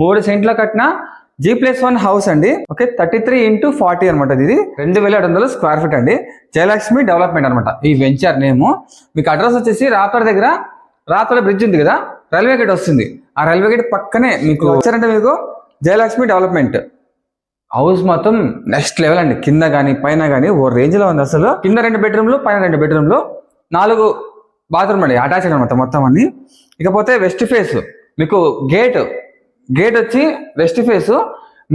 మూడు సెంట్లో కట్టిన జీ ప్లస్ వన్ హౌస్ అండి. Okay thirty three into forty అనమాట ఇది. రెండు వేల ఏడు వందల స్క్వేర్ ఫీట్ అండి. జయలక్ష్మి డెవలప్మెంట్ అనమాట ఈ వెంచర్ నేమ్ మీకు అడ్రస్ వచ్చేసి రాపర్ దగ్గర రాపర బ్రిడ్జ్ ఉంది కదా రైల్వే గేట్ వస్తుంది. ఆ రైల్వే గేట్ పక్కనే మీకు వచ్చారంటే మీకు జయలక్ష్మి డెవలప్మెంట్ హౌస్ మొత్తం నెక్స్ట్ లెవెల్ అండి. కింద కానీ పైన కానీ ఓ రేంజ్లో ఉంది అసలు. కింద రెండు బెడ్రూమ్లు పైన రెండు బెడ్రూమ్లు నాలుగు బాత్రూమ్ అండి అటాచ్డ్ అనమాట మొత్తం అన్ని. ఇకపోతే వెస్ట్ ఫేస్ మీకు గేట్ గేట్ వచ్చి వెస్ట్ ఫేస్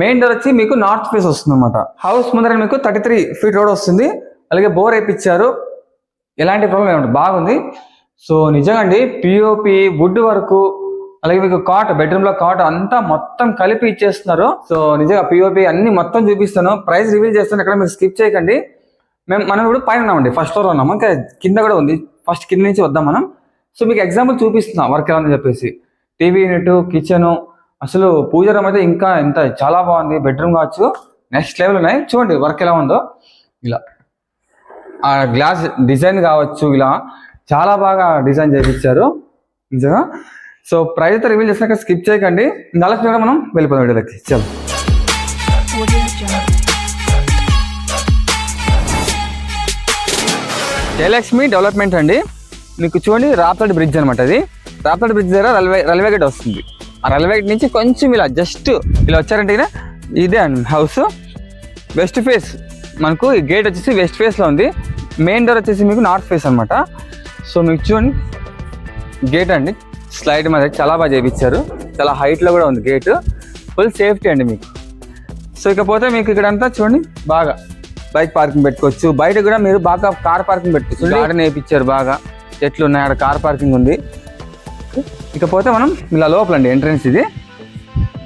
మెయిన్ డోర్ వచ్చి మీకు నార్త్ ఫేస్ వస్తుంది అనమాట హౌస్ ముందర మీకు థర్టీ త్రీ ఫీట్ రోడ్ వస్తుంది. అలాగే బోర్ వేయించారు ఎలాంటి ప్రాబ్లం ఏమంటే బాగుంది. సో నిజంగా అండి పిఓపి వుడ్ వరకు అలాగే మీకు కాట్ బెడ్రూమ్లో కాట్ అంతా మొత్తం కలిపి ఇచ్చేస్తున్నారు. సో నిజంగా పిఓపి అన్ని మొత్తం చూపిస్తాను. ప్రైస్ రివీల్ చేస్తాను ఇక్కడ మీరు స్కిప్ చేయకండి. మేము మనం ఇప్పుడు పైన ఉన్నామండి. ఫస్ట్ ఫ్లోర్ ఉన్నాము. ఇంకా కింద కూడా ఉంది. ఫస్ట్ కింద నుంచి వద్దాం మనం. సో మీకు ఎగ్జాంపుల్ చూపిస్తున్నాం వర్క్ ఎలా అని చెప్పేసి. టీవీ యూనిట్ కిచెను అసలు పూజ రూమ్ అయితే ఇంకా ఎంత చాలా బాగుంది. బెడ్రూమ్ కావచ్చు నెక్స్ట్ లెవెల్ ఉన్నాయి. చూడండి వర్క్ ఎలా ఉందో. ఇలా. ఆ గ్లాస్ డిజైన్ కావచ్చు ఇలా. చాలా బాగా డిజైన్ చేయించారు నిజంగా. సో ప్రైజ్ అయితే రివీల్ చేసినాక స్కిప్ చేయకండి. నలభై మనం వెళ్ళిపోదాం వీడియోలకి. చలో జయలక్ష్మి డెవలప్మెంట్ అండి. మీకు చూడండి రాప్తాడు బ్రిడ్జ్ అనమాట అది. రాప్తాడు బ్రిడ్జ్ దగ్గర రైల్వే రైల్వే గేట్ వస్తుంది. ఆ రైల్వే గేట్ నుంచి కొంచెం ఇలా జస్ట్ ఇలా వచ్చారంటే ఇదే- ఇదే అండి హౌస్ వెస్ట్ ఫేస్ మనకు ఈ గేట్ వచ్చేసి వెస్ట్ ఫేస్లో ఉంది. మెయిన్ డోర్ వచ్చేసి మీకు నార్త్ ఫేస్ అనమాట సో మీకు చూడండి. గేట్ అండి. స్లైడ్ మీద చాలా బాగా చేయించారు చాలా హైట్లో కూడా ఉంది గేట్ ఫుల్ సేఫ్టీ అండి మీకు. సో ఇకపోతే మీకు ఇక్కడ అంతా చూడండి. బాగా బైక్ పార్కింగ్ పెట్టుకోవచ్చు. బయట కూడా మీరు బాగా కార్ పార్కింగ్ పెట్టుకోవచ్చు. గార్డెన్ వేయించారు బాగా. చెట్లు ఉన్నాయి. అక్కడ కార్ పార్కింగ్ ఉంది. ఇకపోతే మనం ఇలా లోపలండి ఎంట్రన్స్ ఇది.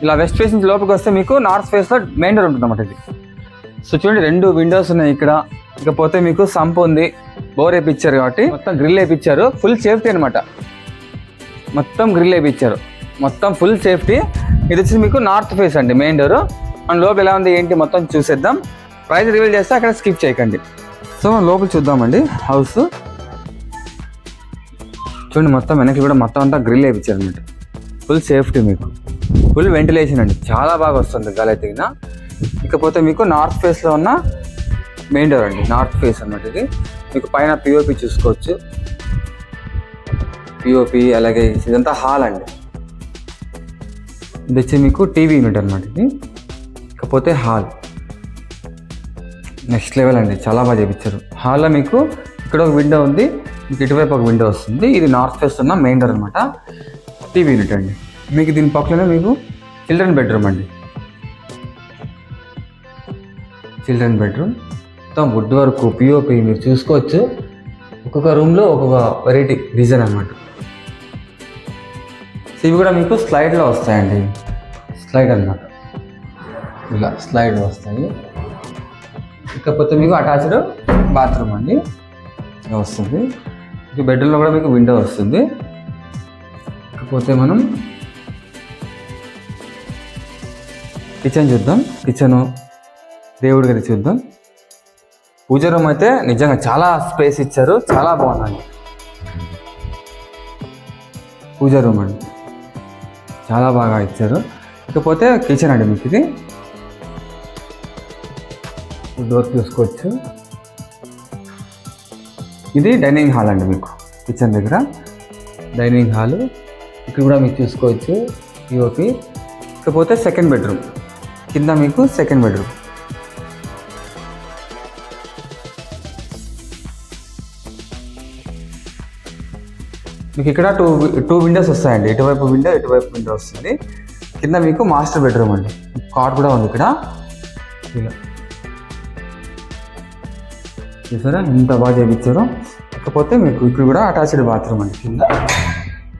ఇలా వెస్ట్ ఫేస్ నుంచి లోపలికి వస్తే మీకు నార్త్ ఫేస్లో మెయిన్ డోర్ ఉంటుంది అన్నమాట ఇది. సో చూడండి రెండు విండోస్ ఉన్నాయి ఇక్కడ. ఇకపోతే మీకు సంప్ ఉంది బోర్ వేయించారు కాబట్టి మొత్తం గ్రిల్ వేయించారు ఫుల్ సేఫ్టీ అనమాట మొత్తం గ్రిల్ వేయించారు మొత్తం ఫుల్ సేఫ్టీ ఇది వచ్చి మీకు నార్త్ ఫేస్ అండి మెయిన్ డోర్ అండ్ లోపల ఎలా ఉంది ఏంటి మొత్తం చూసేద్దాం. ప్రైస్ రివీల్ చేస్తే అక్కడ స్కిప్ చేయకండి. సో మనం లోపల చూద్దామండి హౌస్ చూడండి మొత్తం వెనక్కి కూడా మొత్తం అంతా గ్రిల్ వేయించారు అనమాట ఫుల్ సేఫ్టీ మీకు. ఫుల్ వెంటిలేషన్ అండి. చాలా బాగా వస్తుంది గాలి అయితే ఇకపోతే మీకు నార్త్ ఫేస్లో ఉన్న మెయిన్ డోర్ అండి. నార్త్ ఫేస్ అనమాట ఇది. మీకు పైన పిఓపి చూసుకోవచ్చు. పిఓపి అలాగే ఇదంతా హాల్ అండి. ఇది వచ్చి మీకు టీవీ యూనిట్ అనమాట ఇది. ఇకపోతే హాల్ నెక్స్ట్ లెవెల్ అండి. చాలా బాగా చేయించారు హాల్లో మీకు ఇక్కడ ఒక విండో ఉంది. మీకు ఇటువైపు ఒక విండో వస్తుంది. ఇది నార్త్ ఫేస్ ఉన్న మెయిన్ డోర్ అనమాట టీవీ యూనిట్ అండి. మీకు దీని పక్కనే మీకు చిల్డ్రన్ బెడ్రూమ్ అండి. చిల్డ్రన్ బెడ్రూమ్ మొత్తం వుడ్ వరకు పిఓపి మీరు చూసుకోవచ్చు. ఒక్కొక్క రూమ్లో ఒక్కొక్క వెరైటీ డిజైన్ అనమాట ఇవి కూడా మీకు స్లైడ్లో వస్తాయండి. స్లైడ్ అన్నమాట. ఇలా స్లైడ్ వస్తాయి. ఇకపోతే మీకు అటాచ్డ్ బాత్రూమ్ అండి. వస్తుంది. ఈ బెడ్రూమ్లో కూడా మీకు విండో వస్తుంది. ఇకపోతే మనం కిచెన్ చూద్దాం. కిచెను దేవుడి గది చూద్దాం. పూజ రూమ్ అయితే నిజంగా చాలా స్పేస్ ఇచ్చారు. చాలా బాగుందండి. పూజ రూమ్ అండి. చాలా బాగా ఇచ్చారు. ఇకపోతే కిచెన్ అండి మీకు ఇది. డోర్ చూసుకోవచ్చు ఇది డైనింగ్ హాల్ అండి మీకు కిచెన్ దగ్గర. డైనింగ్ హాల్ ఇక్కడ కూడా మీకు చూసుకోవచ్చు పిఓపి ఇకపోతే సెకండ్ బెడ్రూమ్ కింద మీకు సెకండ్ బెడ్రూమ్ మీకు ఇక్కడ టూ టూ విండోస్ వస్తాయండి. ఇటువైపు విండో ఇటువైపు విండో వస్తుంది. కింద మీకు మాస్టర్ బెడ్రూమ్ అండి. కాట్ కూడా ఉంది ఇక్కడ. ఇలా చూసారా ఎంత బాగా చేయించారో? ఇకపోతే మీకు ఇక్కడ కూడా అటాచ్డ్ బాత్రూమ్ అండి కింద.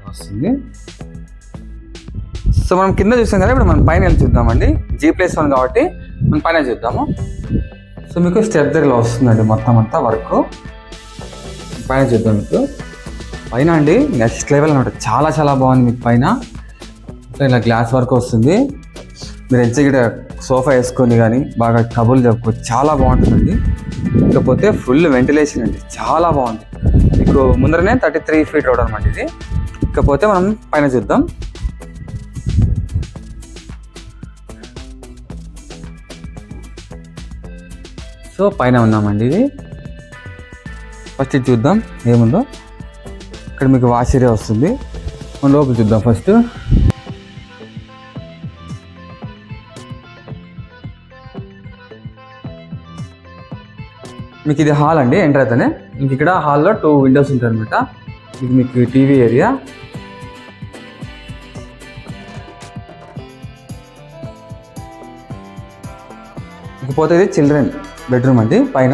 వస్తుంది. సో మనం కింద చూసాం కదా ఇప్పుడు మనం పైన వెళ్ళి చూద్దామండి. జీ ప్లేస్ వన్ కాబట్టి మనం పైన చూద్దాము. సో మీకు స్టెప్ దగ్గర వస్తుందండి మొత్తం అంతా వర్క్ పైన చూద్దాం మీకు. పైన అండి నెక్స్ట్ లెవెల్ అనమాట చాలా చాలా బాగుంది మీకు పైన. ఇలా గ్లాస్ వర్క్ వస్తుంది. మీరు ఎంచగిట సోఫా వేసుకొని కానీ బాగా కబుర్లు చెప్పుకోవచ్చు చాలా బాగుంటుందండి. ఇకపోతే ఫుల్ వెంటిలేషన్ అండి. చాలా బాగుంది. మీకు ముందరనే థర్టీ త్రీ ఫీట్ రోడ్ అనమాట ఇది. ఇకపోతే మనం పైన చూద్దాం. సో పైన ఉన్నామండి ఇది. ఫస్ట్ చూద్దాం. ఏముందో? ఇక్కడ మీకు వాష్ ఏరియా వస్తుంది. మనం లోపల చూద్దాం ఫస్ట్. మీకు ఇది హాల్ అండి ఎంటర్ అయితేనే మీకు ఇక్కడ హాల్లో టూ విండోస్ ఉంటాయి అనమాట ఇది మీకు టీవీ ఏరియా ఇకపోతే ఇది చిల్డ్రన్ బెడ్రూమ్ అండి పైన.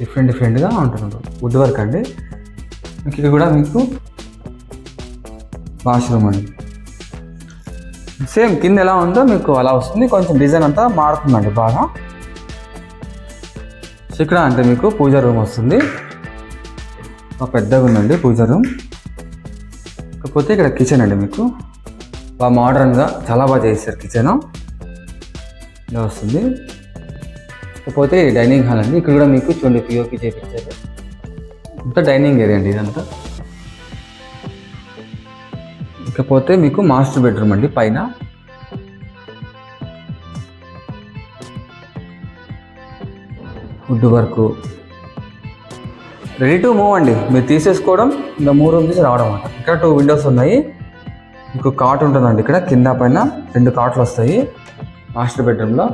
డిఫరెంట్ డిఫరెంట్గా ఉంటుంది వుడ్ వర్క్ అండి. ఇక్కడ కూడా మీకు వాష్రూమ్ అండి. సేమ్ కింద ఎలా ఉందో మీకు అలా వస్తుంది. కొంచెం డిజైన్ అంతా మారుతుందండి బాగా. సో ఇక్కడ అంటే మీకు పూజ రూమ్ వస్తుంది. బాగా పెద్దగా ఉందండి పూజ రూమ్. కాకపోతే ఇక్కడ కిచెన్ అండి మీకు. బాగా మోడర్న్గా చాలా బాగా చేశారు కిచెన్. ఇలా వస్తుంది. కాకపోతే డైనింగ్ హాల్ అండి. ఇక్కడ కూడా మీకు చూడండి పిఓపి చేయించారు అంతా డైనింగ్ ఏరియా అండి ఇదంతా. పోతే మీకు మాస్టర్ బెడ్రూమ్ అండి పైన. Wood work. Ready to move అండి. మీరు తీసేసుకోవడం ఇంకా మూడు రూమ్ తీసి రావడం అంట ఇక్కడ టూ విండోస్ ఉన్నాయి. మీకు కాట్ ఉంటుందండి ఇక్కడ కింద పైన రెండు కాట్లు వస్తాయి మాస్టర్ బెడ్రూమ్లో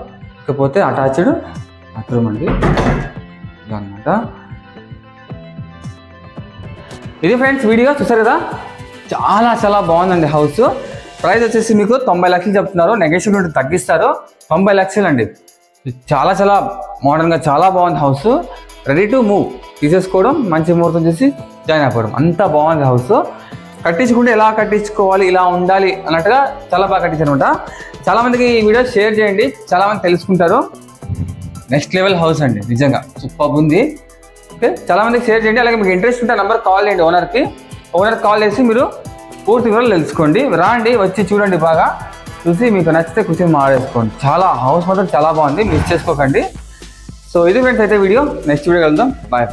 ఇకపోతే అటాచ్డ్ బాత్రూమ్ అండి. ఇలా అనమాట ఇది ఫ్రెండ్స్ వీడియో చూసారు కదా? చాలా చాలా బాగుందండి హౌస్. ప్రైస్ వచ్చేసి మీకు తొంభై లక్షలు చెప్తున్నారు. నెగేషన్ ఉంటే తగ్గిస్తారు. తొంభై లక్షలు అండి. చాలా చాలా మోడర్న్గా చాలా బాగుంది హౌస్. రెడీ టు మూవ్ తీసేసుకోవడం మంచి ముహూర్తం చేసి జాయిన్ అయిపోవడం. అంత బాగుంది హౌస్. కట్టించుకుంటే ఎలా కట్టించుకోవాలి ఇలా ఉండాలి అన్నట్టుగా చాలా బాగా కట్టించారు చాలామందికి ఈ వీడియో షేర్ చేయండి. చాలామంది తెలుసుకుంటారు. నెక్స్ట్ లెవెల్ హౌస్ అండి. నిజంగా సూపర్ ఉంది. ఓకే చాలామందికి షేర్ చేయండి. అలాగే మీకు ఇంట్రెస్ట్ ఉంటే నెంబర్ కాల్ చేయండి ఓనర్కి ఒకసారి కాల్ చేసి మీరు పూర్తి వివరాలు తెలుసుకోండి. రాండి వచ్చి చూడండి బాగా. చూసి మీకు నచ్చితే కూర్చొని మాట్లాడేసుకోండి. చాలా హౌస్ మాత్రం చాలా బాగుంది. మిస్ చేసుకోకండి. సో ఇది ఫ్రెండ్స్ అయితే వీడియో నెక్స్ట్ వీడియో వెళ్దాం బాయ్